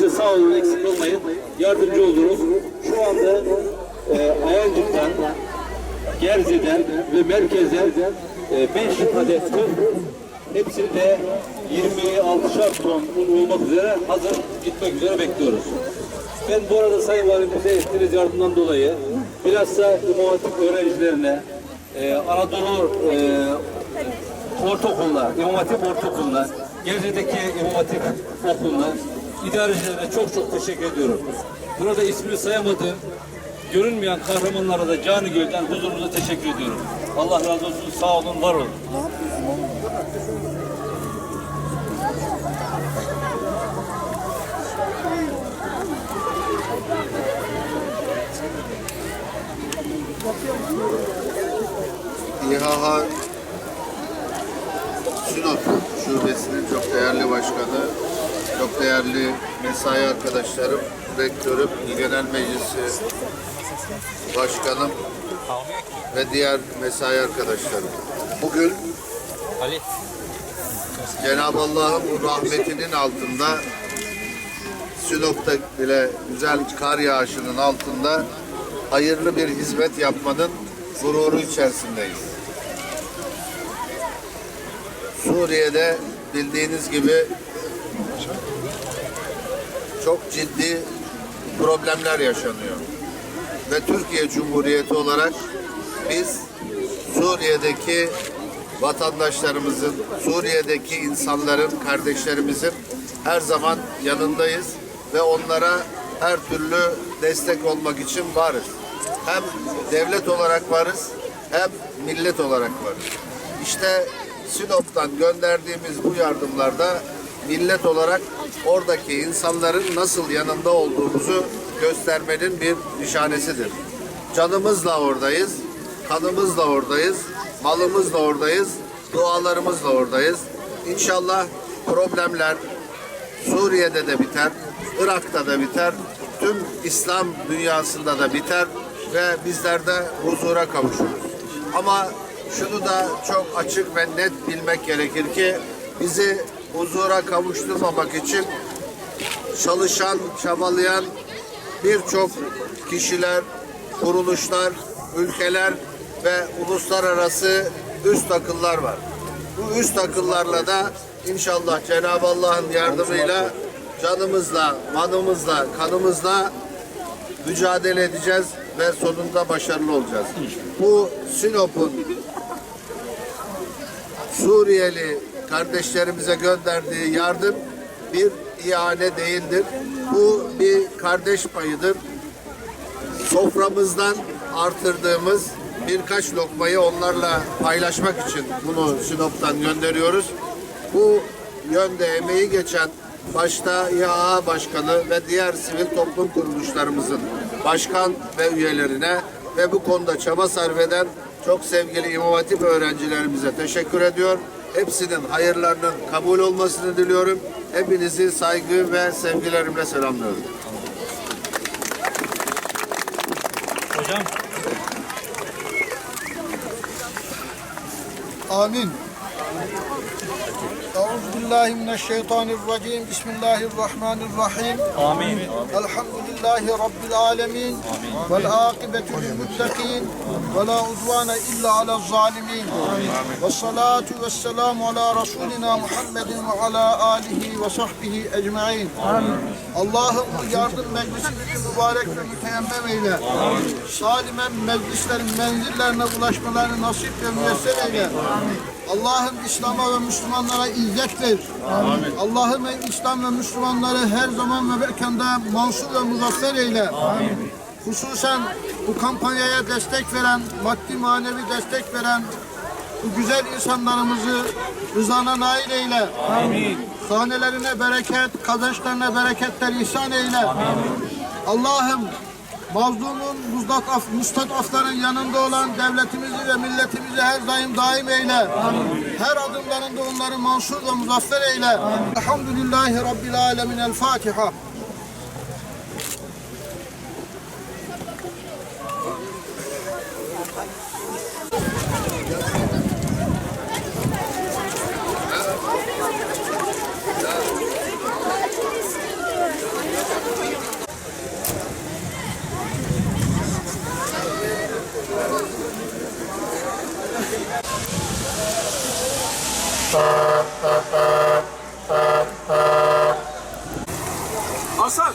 Siz sağ olun, eksik olmayın. Yardımcı oldunuz. Şu anda e, Ayancık'tan, Gerze'den ve merkezden 5 adet tır hepsinde 26'şar ton un olmak üzere hazır gitmek üzere bekliyoruz. Ben bu arada Sayın Valimize ettiğiniz yardımdan dolayı bilhassa İmam öğrencilerine, e, Anadolu e, ortaokuluna, İmam ortaokuluna, Gerze'deki İmam Hatip okuluna, idarecilerine çok çok teşekkür ediyorum. Burada ismini sayamadığım görünmeyen kahramanlara da canı gölden huzurunuza teşekkür ediyorum. Allah razı olsun, sağ olun, var olun. İHA Sinop Şubesi'nin çok değerli başkanı, çok değerli mesai arkadaşlarım, rektörüm, Genel Meclisi Başkanım ve diğer mesai arkadaşlarım. Bugün Cenab-ı Allah'ın rahmetinin altında Sinop'ta bile güzel kar yağışının altında hayırlı bir hizmet yapmanın gururu içerisindeyiz. Suriye'de bildiğiniz gibi çok ciddi problemler yaşanıyor. Ve Türkiye Cumhuriyeti olarak biz Suriye'deki vatandaşlarımızın, Suriye'deki insanların, kardeşlerimizin her zaman yanındayız ve onlara her türlü destek olmak için varız. Hem devlet olarak varız, hem millet olarak varız. İşte Sinop'tan gönderdiğimiz bu yardımlarda millet olarak oradaki insanların nasıl yanında olduğumuzu göstermenin bir nişanesidir. Canımızla oradayız, kanımızla oradayız, malımızla oradayız, dualarımızla oradayız. İnşallah problemler Suriye'de de biter, Irak'ta da biter, tüm İslam dünyasında da biter ve bizler de huzura kavuşuruz. Ama şunu da çok açık ve net bilmek gerekir ki bizi huzura kavuşturmamak için çalışan, çabalayan birçok kişiler, kuruluşlar, ülkeler ve uluslararası üst akıllar var. Bu üst akıllarla da inşallah Cenab-ı Allah'ın yardımıyla canımızla, manımızla, kanımızla mücadele edeceğiz ve sonunda başarılı olacağız. Bu Sinop'un Suriyeli kardeşlerimize gönderdiği yardım bir ihane değildir. Bu bir kardeş payıdır. Soframızdan artırdığımız birkaç lokmayı onlarla paylaşmak için bunu Sinop'tan gönderiyoruz. Bu yönde emeği geçen başta İHA Başkanı ve diğer sivil toplum kuruluşlarımızın başkan ve üyelerine ve bu konuda çaba sarf eden çok sevgili İmam Hatip öğrencilerimize teşekkür ediyor. Hepsinin hayırlarının kabul olmasını diliyorum. Hepinizi saygı ve sevgilerimle selamlıyorum. Hocam. Amin. Euzubillahimineşşeytanirracim. Bismillahirrahmanirrahim. Amin. Elhamdülillahi Rabbil alemin. Amin. Vel akibetü lilmuttakin. Ve la uzvane illa ala zalimin. Ve salatu ve selamu ala Resulina Muhammedin ve ala alihi ve sahbihi ecmain. Allah'ım bu yardım meclisimizi mübarek ve müteyemmem eyle. Salimen meclislerin menzillerine ulaşmalarını nasip ve müyesser eyle. Amin. Allah'ım İslam'a ve Müslümanlara izzet ver. Allah'ım İslam ve Müslümanları her zaman ve mekanda mansur ve muzaffer eyle. Hususen bu kampanyaya destek veren, maddi manevi destek veren bu güzel insanlarımızı rızana nail eyle. Amin. Hanelerine bereket, kazançlarına bereketler ihsan eyle. Allah'ım mazlumun, muzdataf, müstadafların yanında olan devletimizi ve milletimizi her daim daim eyle. Her adımlarında onları mansur ve muzaffer eyle. Elhamdülillahi Rabbil Alemin. El Fatiha. Hasan.